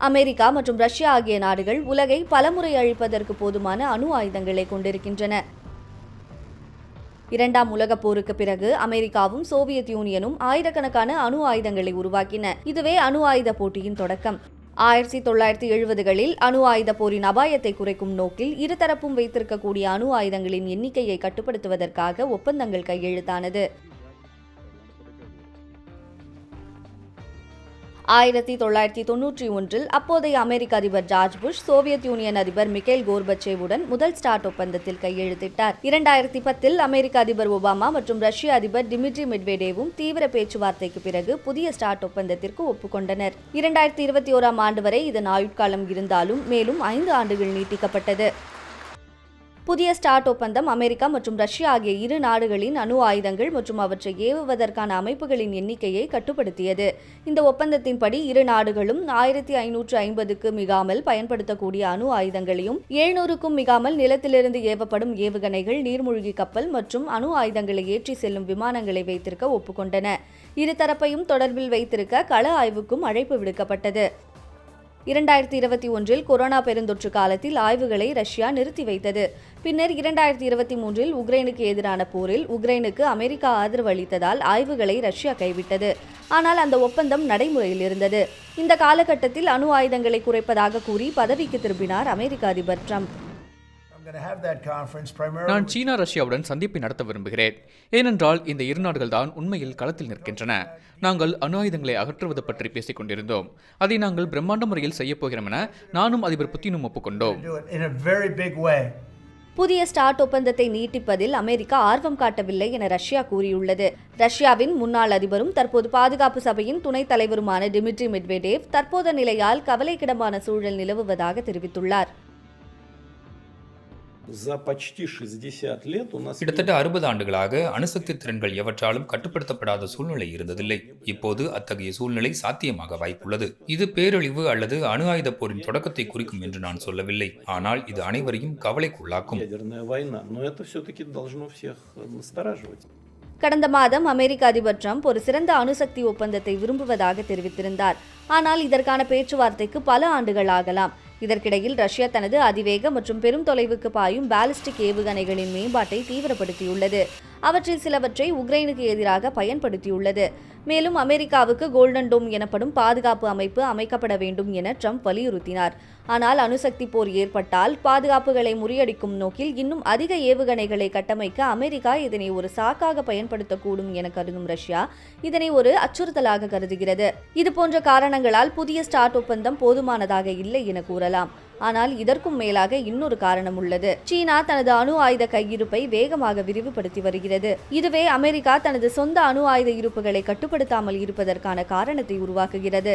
America மற்றும் Russia ஆகிய நாடுகள் உலகை பலமுறை அழிப்பதற்கு போதுமான அணு ஆயுதங்களை கொண்டிருக்கின்றன. இரண்டாம் உலகப் போருக்கு பிறகு அமெரிக்காவும் சோவியத் யூனியனும் ஆயிரக்கணக்கான அணு ஆயுதங்களை உருவாக்கின. இதுவே அணு ஆயுத போட்டியின் தொடக்கம். ஆயிரத்தி தொள்ளாயிரத்தி எழுபதுகளில் அணு ஆயுத போரின் அபாயத்தை குறைக்கும் நோக்கில் இருதரப்பும் வைத்திருக்கக்கூடிய அணு ஆயுதங்களின் எண்ணிக்கையை கட்டுப்படுத்துவதற்காக ஒப்பந்தங்கள் கையெழுத்தானது. ஆயிரத்தி தொள்ளாயிரத்தி தொன்னூற்றி ஒன்றில் அப்போதைய அமெரிக்க அதிபர் ஜார்ஜ் புஷ் சோவியத் யூனியன் அதிபர் மிக்கேல் கோர்பச்சேவுடன் முதல் ஸ்டார்ட் ஒப்பந்தத்தில் கையெழுத்திட்டார். இரண்டாயிரத்தி பத்தில் அமெரிக்க அதிபர் ஒபாமா மற்றும் ரஷ்ய அதிபர் டிமிட்ரி மெட்வேடேவும் தீவிர பேச்சுவார்த்தைக்கு பிறகு புதிய ஸ்டார்ட் ஒப்பந்தத்திற்கு ஒப்புக்கொண்டனர். இரண்டாயிரத்தி இருபத்தி ஓராம் ஆண்டு வரை இதன் ஆயுட்காலம் இருந்தாலும் மேலும் ஐந்து ஆண்டுகள் நீட்டிக்கப்பட்டது. புதிய ஸ்டார்ட் ஒப்பந்தம் அமெரிக்கா மற்றும் ரஷ்யா ஆகிய இரு நாடுகளின் அணு ஆயுதங்கள் மற்றும் அவற்றை ஏவுவதற்கான அமைப்புகளின் எண்ணிக்கையை கட்டுப்படுத்தியது. இந்த ஒப்பந்தத்தின்படி இரு நாடுகளும் ஆயிரத்தி ஐநூற்று ஐம்பதுக்கு மிகாமல் பயன்படுத்தக்கூடிய அணு ஆயுதங்களையும் எழுநூறுக்கும் மிகாமல் நிலத்திலிருந்து ஏவப்படும் ஏவுகணைகள் நீர்மூழ்கி கப்பல் மற்றும் அணு ஆயுதங்களை ஏற்றி செல்லும் விமானங்களை வைத்திருக்க ஒப்புக்கொண்டன. இருதரப்பையும் தொடர்பில் வைத்திருக்க கள ஆய்வுக்கும் அழைப்பு விடுக்கப்பட்டது. இரண்டாயிரத்தி இருபத்தி ஒன்றில் கொரோனா பெருந்தொற்று காலத்தில் ஆய்வுகளை ரஷ்யா நிறுத்தி வைத்தது. பின்னர் இரண்டாயிரத்தி இருபத்தி மூன்றில் உக்ரைனுக்கு எதிரான போரில் உக்ரைனுக்கு அமெரிக்கா ஆதரவு அளித்ததால் ஆய்வுகளை ரஷ்யா கைவிட்டது. ஆனால் அந்த ஒப்பந்தம் நடைமுறையில் இருந்தது. இந்த காலகட்டத்தில் அணு ஆயுதங்களை குறைப்பதாக கூறி பதவிக்கு திரும்பினார் அமெரிக்க அதிபர் ட்ரம்ப். நான் சீனா ரஷ்யாவுடன் சந்திப்பை நடத்த விரும்புகிறேன். ஏனென்றால் இந்த இரு நாடுகள் தான் உண்மையில் களத்தில் நிற்கின்றன. நாங்கள் அணு ஆயுதங்களை அகற்றுவது பற்றி பேசிக் கொண்டிருந்தோம். அதை நாங்கள் பிரம்மாண்ட முறையில் செய்யப் போகிறோம் என நானும் அதிபர் புத்தினும் ஒப்புக்கொண்டோம். புதிய ஸ்டார்ட் ஒப்பந்தத்தை நீட்டிப்பதில் அமெரிக்கா ஆர்வம் காட்டவில்லை என ரஷ்யா கூறியுள்ளது. ரஷ்யாவின் முன்னாள் அதிபரும் தற்போது பாதுகாப்பு சபையின் துணைத் தலைவருமான டிமிட்ரி மெட்வெடேவ் தற்போத நிலையால் கவலைக்கிடமான சூழல் நிலவுவதாக தெரிவித்துள்ளார். கிட்டத்தட்ட அறுபது ஆண்டுகளாக அணுசக்தி திறன்கள் எவற்றாலும் கட்டுப்படுத்தப்படாத சூழ்நிலை இருந்ததில்லை. இப்போது அத்தகைய சூழ்நிலை சாத்தியமாக வாய்ப்புள்ளது. இது பேரழிவு அல்லது அணு ஆயுத போரின் தொடக்கத்தை குறிக்கும் என்று நான் சொல்லவில்லை. ஆனால் இது அனைவரையும் கவலைக்குள்ளாக்கும். கடந்த மாதம் அமெரிக்க அதிபர் ட்ரம்ப் ஒரு சிறந்த அணுசக்தி ஒப்பந்தத்தை விரும்புவதாக தெரிவித்திருந்தார். ஆனால் இதற்கான பேச்சுவார்த்தைக்கு பல ஆண்டுகள் ஆகலாம். இதற்கிடையில் ரஷ்யா தனது அதிவேக மற்றும் பெரும் தொலைவுக்கு பாயும் பாலிஸ்டிக் ஏவுகணைகளின் மேம்பாட்டை தீவிரப்படுத்தியுள்ளது. அவற்றில் சிலவற்றை உக்ரைனுக்கு எதிராக பயன்படுத்தியுள்ளது. மேலும் அமெரிக்காவுக்கு கோல்டன் டோம் எனப்படும் பாதுகாப்பு அமைப்பு அமைக்கப்பட வேண்டும் என ட்ரம்ப் வலியுறுத்தினார். ஆனால் அணுசக்தி போர் ஏற்பட்டால் பாதுகாப்புகளை முறியடிக்கும் நோக்கில் இன்னும் அதிக ஏவுகணைகளை கட்டமைக்க அமெரிக்கா இதனை ஒரு சாக்காக பயன்படுத்தக்கூடும் என கருதும் ரஷ்யா இதனை ஒரு அச்சுறுத்தலாக கருதுகிறது. இதுபோன்ற காரணங்களால் புதிய ஸ்டார்ட் ஒப்பந்தம் போதுமானதாக இல்லை என கூறலாம். ஆனால் இதற்கும் மேலாக இன்னொரு காரணம் உள்ளது. சீனா தனது அணு ஆயுத கையிருப்பை வேகமாக விரிவுபடுத்தி வருகிறது. இதுவே அமெரிக்கா தனது சொந்த அணு ஆயுத இருப்புகளை கட்டுப்படுத்தாமல் இருப்பதற்கான காரணத்தை உருவாக்குகிறது.